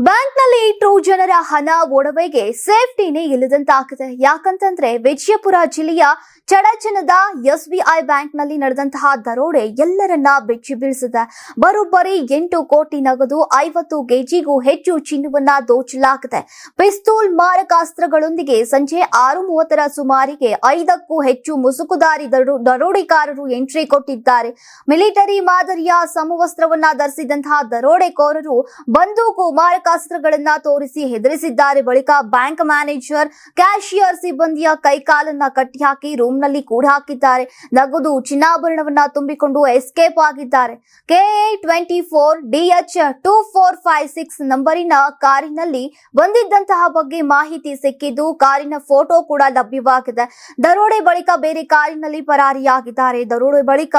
ಬ್ಯಾಂಕ್ನಲ್ಲಿ ಇಟ್ಟರು ಜನರ ಹಣ ಒಡವೆಗೆ ಸೇಫ್ಟಿನೇ ಇಲ್ಲದಂತಾಗಿದೆ. ಯಾಕಂತಂದ್ರೆ ವಿಜಯಪುರ ಜಿಲ್ಲೆಯ ಚಡಚನದ ಎಸ್ ಬಿ ಐ ಬ್ಯಾಂಕ್ನಲ್ಲಿ ನಡೆದಂತಹ ದರೋಡೆ ಎಲ್ಲರನ್ನ ಬೆಚ್ಚಿ ಬೀಳಿಸಿದೆ. ಬರೋಬ್ಬರಿ ಎಂಟು ಕೋಟಿ ನಗದು ಐವತ್ತು ಕೆಜಿಗೂ ಹೆಚ್ಚು ಚಿನ್ನವನ್ನ ದೋಚಲಾಗಿದೆ. ಪಿಸ್ತೂಲ್ ಮಾರಕಾಸ್ತ್ರಗಳೊಂದಿಗೆ ಸಂಜೆ ಆರು ಮೂವತ್ತರ ಸುಮಾರಿಗೆ ಐದಕ್ಕೂ ಹೆಚ್ಚು ಮುಸುಕುದಾರಿ ದರೋ- ದರೋಡೆಕಾರರು ಎಂಟ್ರಿ ಕೊಟ್ಟಿದ್ದಾರೆ. ಮಿಲಿಟರಿ ಮಾದರಿಯ ಸಮವಸ್ತ್ರವನ್ನ ಧರಿಸಿದಂತಹ ದರೋಡೆಕೋರರು ಬಂದೂಕು ಮಾರಕಾಸ್ತ್ರಗಳನ್ನ ತೋರಿಸಿ ಹೆದರಿಸಿದ್ದಾರೆ ಬಳಿಕ ಬ್ಯಾಂಕ್ ಮ್ಯಾನೇಜರ್, ಕ್ಯಾಶಿಯರ್ ಸಿಬ್ಬಂದಿಯ ಕೈಕಾಲನ್ನ ಕಟ್ಟಿಹಾಕಿ ರೂಮ್ನಲ್ಲಿ ಕೂಡ ಹಾಕಿದ್ದಾರೆ ನಗದು ಚಿನ್ನಾಭರಣವನ್ನ ತುಂಬಿಕೊಂಡು ಎಸ್ಕೇಪ್ ಆಗಿದ್ದಾರೆ. KA twenty four DH two four five six ನಂಬರಿನ ಕಾರಿನಲ್ಲಿ ಬಂದಿದ್ದಂತಹ ಬಗ್ಗೆ ಮಾಹಿತಿ ಸಿಕ್ಕಿದ್ದು ಕಾರಿನ ಫೋಟೋ ಕೂಡ ಲಭ್ಯವಾಗಿದೆ. ದರೋಡೆ ಬಳಿಕ ಬೇರೆ ಕಾರಿನಲ್ಲಿ ಪರಾರಿಯಾಗಿದ್ದಾರೆ. ದರೋಡೆ ಬಳಿಕ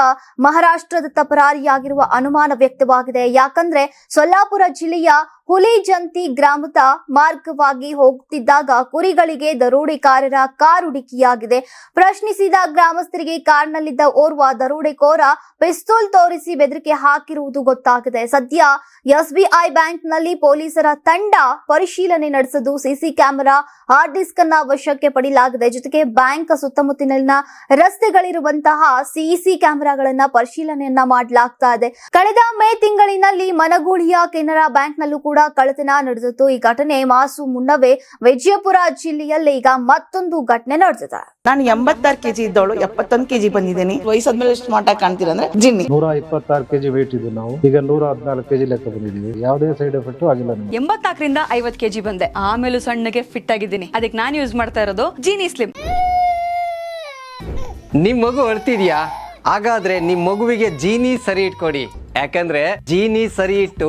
ಮಹಾರಾಷ್ಟ್ರದತ್ತ ಪರಾರಿಯಾಗಿರುವ ಅನುಮಾನ ವ್ಯಕ್ತವಾಗಿದೆ. ಯಾಕಂದ್ರೆ ಸೊಲ್ಲಾಪುರ ಜಿಲ್ಲೆಯ ಹುಲಿಜಂತಿ ಗ್ರಾಮದ ಮಾರ್ಗವಾಗಿ ಹೋಗುತ್ತಿದ್ದಾಗ ಕುರಿಗಳಿಗೆ ದರೋಡೆಕಾರರ ಕಾರು ಡಿಕ್ಕಿಯಾಗಿದೆ. ಪ್ರಶ್ನಿಸಿದ ಗ್ರಾಮಸ್ಥರಿಗೆ ಕಾರ್ನಲ್ಲಿದ್ದ ಓರ್ವ ದರೋಡೆಕೋರ ಪಿಸ್ತೂಲ್ ತೋರಿಸಿ ಬೆದರಿಕೆ ಹಾಕಿರುವುದು ಗೊತ್ತಾಗಿದೆ. ಸದ್ಯ ಎಸ್ಬಿಐ ಬ್ಯಾಂಕ್ನಲ್ಲಿ ಪೊಲೀಸರ ತಂಡ ಪರಿಶೀಲನೆ ನಡೆಸಿದ್ದು ಸಿಸಿ ಕ್ಯಾಮೆರಾ, ಹಾರ್ಡ್ ಡಿಸ್ಕ್ ಅನ್ನ ವಶಕ್ಕೆ ಪಡೆಯಲಾಗಿದೆ ಜೊತೆಗೆ ಬ್ಯಾಂಕ್ ಸುತ್ತಮುತ್ತಲಿನ ರಸ್ತೆಗಳಿರುವಂತಹ ಸಿಸಿ ಕ್ಯಾಮೆರಾಗಳನ್ನ ಪರಿಶೀಲನೆಯನ್ನ ಮಾಡಲಾಗ್ತಾ ಇದೆ. ಕಳೆದ ಮೇ ತಿಂಗಳಿನಲ್ಲಿ ಮನಗೂಳಿಯ ಕೆನರಾ ಬ್ಯಾಂಕ್ನಲ್ಲೂ ಕೂಡ ಕಳ್ಳತನ ನಡೆದಿತ್ತು. ಈ ಘಟನೆ ಮಾಸು ಮುನ್ನವೇ ವಿಜಯಪುರ ಜಿಲ್ಲೆಯಲ್ಲಿ ಈಗ ಮತ್ತೊಂದು ಘಟನೆ ನಡೆದಿದೆ. ನಾನು ಎಂಬತ್ತಾರು ಕೆಜಿ ಇದ್ದವಳು ಎಪ್ಪತ್ತೊಂದು ಕೆಜಿ ಬಂದಿದ್ದೀನಿ. ವಯಸ್ಸಾದ್ಮೇಲೆ ಎಷ್ಟು ಮಾಟ ಕಾಣ್ತೀರ ಅಂದ್ರೆ ಜಿನ್ನಿ. ನೂರ ಇಪ್ಪತ್ತಾರು ಕೆಜಿ ವೇಟ್ ಇದ್ದು ನಾವು. ಈಗ ನೂರ ಹದಿನಾಲ್ಕು ಕೆಜಿ ಲೆಕ್ಕ ಬಂದಿದ್ದೀವಿ. ಯಾವುದೇ ಸೈಡ್ ಎಫೆಕ್ಟ್ ಆಗಿಲ್ಲ ನಮಗೆ. ಎಂಬತ್ನಾಲ್ಕರಿಂದ ಐವತ್ ಕೆಜಿ ಬಂದೆ. ಆಮೇಲೂ ಸಣ್ಣಗೆ ಫಿಟ್ ಆಗಿದ್ದೀನಿ. ಅದಕ್ಕೆ ನಾನು ಯೂಸ್ ಮಾಡ್ತಾ ಇರೋದು ಜೀನಿ ಸ್ಲಿಮ್ ನಿಮ್ ಮಗು ಅಳ್ತಿದ್ಯಾ? ಹಾಗಾದ್ರೆ ನಿಮ್ ಮಗುವಿಗೆ ಜೀನಿ ಸರಿ ಇಟ್ಕೊಡಿ. ಯಾಕಂದ್ರೆ ಜೀನಿ ಸರಿ ಇಟ್ಟು